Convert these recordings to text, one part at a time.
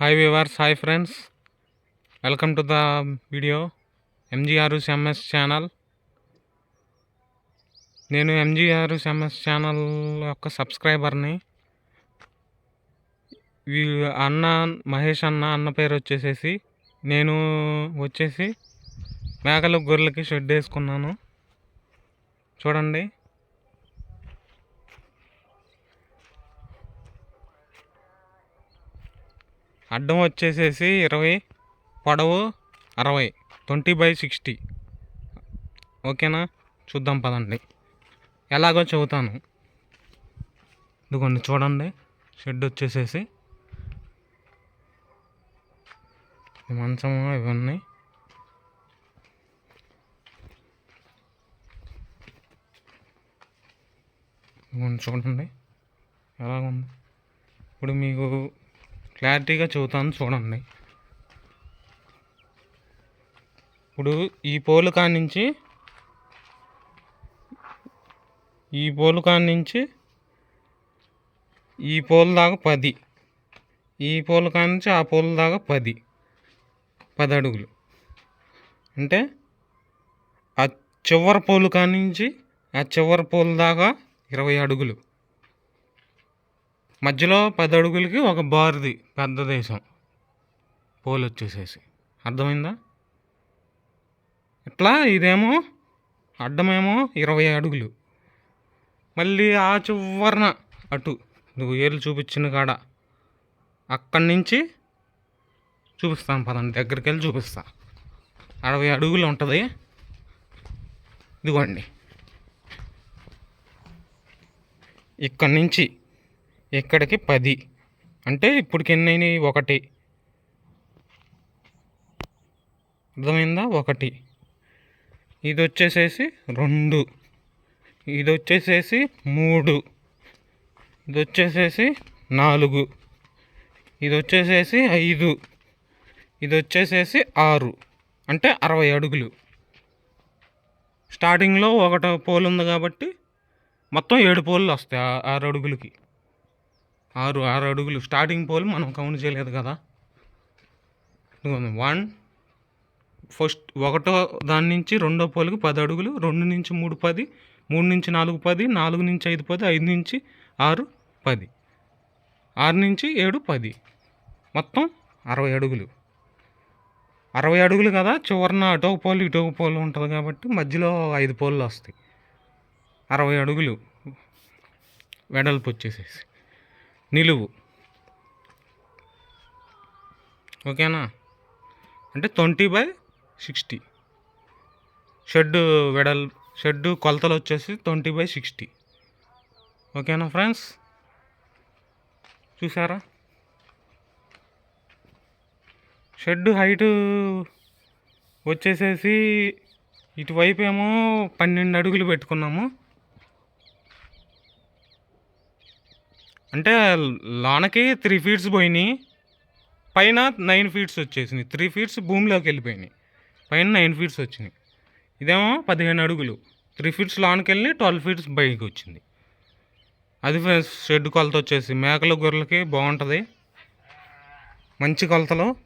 Hi viewers hi friends welcome to the video MGR MS channel నేను MGR MS channel యొక్క సబ్స్క్రైబర్ని అన్న మహేష్ అన్న అన్న పేరు వచ్చేసేసి నేను వచ్చేసి మేకలు గొర్రెలకి షెడ్ వేసుకున్నాను. చూడండి. అడ్డం వచ్చేసేసి ఇరవై పొడవు అరవై ట్వంటీ బై సిక్స్టీ. ఓకేనా? చూద్దాం పదండి. ఎలాగో చెబుతాను. ఇదిగోండి చూడండి. షెడ్ వచ్చేసేసి మంచము ఇవన్నీ. ఇదిగోండి చూడండి. ఎలాగుంది? ఇప్పుడు మీకు క్లారిటీగా చెబుతాను చూడండి. ఇప్పుడు ఈ పోలు నుంచి ఈ పోలు నుంచి ఈ పోల్ దాకా పది. ఈ పోలు నుంచి ఆ పోలు దాకా పది. పది అడుగులు. అంటే ఆ చివరి పోలు నుంచి ఆ చివరి పోల్ దాకా ఇరవై అడుగులు. మధ్యలో పది అడుగులకి ఒక బారుది పెద్ద దేశం. పోల్ వచ్చేసేసి. అర్థమైందా? ఇట్లా ఇదేమో అడ్డమేమో ఇరవై అడుగులు. మళ్ళీ ఆ చివరన అటు నువ్వు ఏళ్ళు చూపించిన కాడ. అక్కడి నుంచి చూపిస్తాను పదండి దగ్గరికి వెళ్ళి చూపిస్తా. అరవై అడుగులు ఉంటుంది. ఇదిగోండి. ఇక్కడి నుంచి ఇక్కడికి పది. అంటే ఇప్పటికి ఎన్ని అయినాయి ఒకటి. అర్థమైందా? ఒకటి. ఇది వచ్చేసేసి రెండు. ఇది వచ్చేసేసి మూడు. ఇది వచ్చేసేసి నాలుగు. ఇది వచ్చేసేసి ఐదు. ఇది వచ్చేసేసి ఆరు. అంటే అరవై అడుగులు. స్టార్టింగ్లో ఒకటో పోల్ ఉంది కాబట్టి మొత్తం ఏడు పోళ్ళు వస్తాయి ఆరు అడుగులకి ఆరు ఆరు అడుగులు. స్టార్టింగ్ పోల్ మనం కౌంట్ చేయలేదు కదా. వన్ ఫస్ట్ ఒకటో దాని నుంచి రెండో పోల్కి పది అడుగులు. రెండు నుంచి మూడు పది మూడు నుంచి నాలుగు పది నాలుగు నుంచి ఐదు పది ఐదు నుంచి ఆరు పది. ఆరు నుంచి ఏడు పది. మొత్తం అరవై అడుగులు. అరవై అడుగులు కదా చివరిన అటో పోలు ఇటో పోలు ఉంటుంది కాబట్టి మధ్యలో ఐదు పోళ్ళు వస్తాయి. అరవై అడుగులు. వెడల్పు వచ్చేసేసి. నిలువు. ఓకేనా? అంటే ట్వంటీ బై సిక్స్టీ. షెడ్ వెడల్ షెడ్ కొలతలు వచ్చేసి ట్వంటీ బై సిక్స్టీ. ఓకేనా ఫ్రెండ్స్? చూసారా? షెడ్ హైటు వచ్చేసేసి ఇటువైపు ఏమో పన్నెండు అడుగులు పెట్టుకున్నాము. అంటే లోనకి త్రీ ఫీట్స్ పోయినాయి పైన నైన్ ఫీట్స్ వచ్చేసినాయి. త్రీ ఫీట్స్ భూమిలోకి వెళ్ళిపోయినాయి. పైన నైన్ ఫీట్స్ వచ్చినాయి. ఇదేమో పదిహేను అడుగులు. త్రీ ఫీట్స్ లోనికి వెళ్ళి ట్వెల్వ్ ఫీట్స్ బయటకు వచ్చింది. అది షెడ్ కొలత వచ్చేసి మేకల గొర్రెలకి బాగుంటుంది. మంచి కొలతలు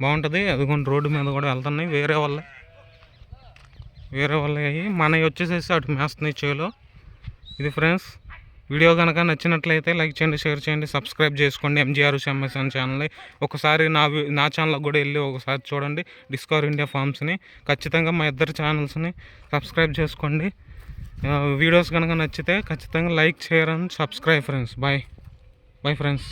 బాగుంటుంది. అదిగోండి రోడ్డు మీద కూడా వెళ్తున్నాయి. వేరే వాళ్ళ వేరే వాళ్ళ అయ్యి మనవి వచ్చేసేసి అటు మేస్తున్నాయి చేలో. ఇది ఫ్రెండ్స్ వీడియో కనుక నచ్చినట్లయితే లైక్ చేయండి షేర్ చేయండి సబ్స్క్రైబ్ చేసుకోండి. ఎంజీఆర్ ఎంఎస్ఎన్ ఛానల్ ఒకసారి నా నా ఛానల్కి కూడా వెళ్ళి ఒకసారి చూడండి. డిస్కవర్ ఇండియా ఫార్మ్స్ని ఖచ్చితంగా మా ఇద్దరు ఛానల్స్ని సబ్స్క్రైబ్ చేసుకోండి. వీడియోస్ కనుక నచ్చితే ఖచ్చితంగా like share and subscribe friends. Bye bye friends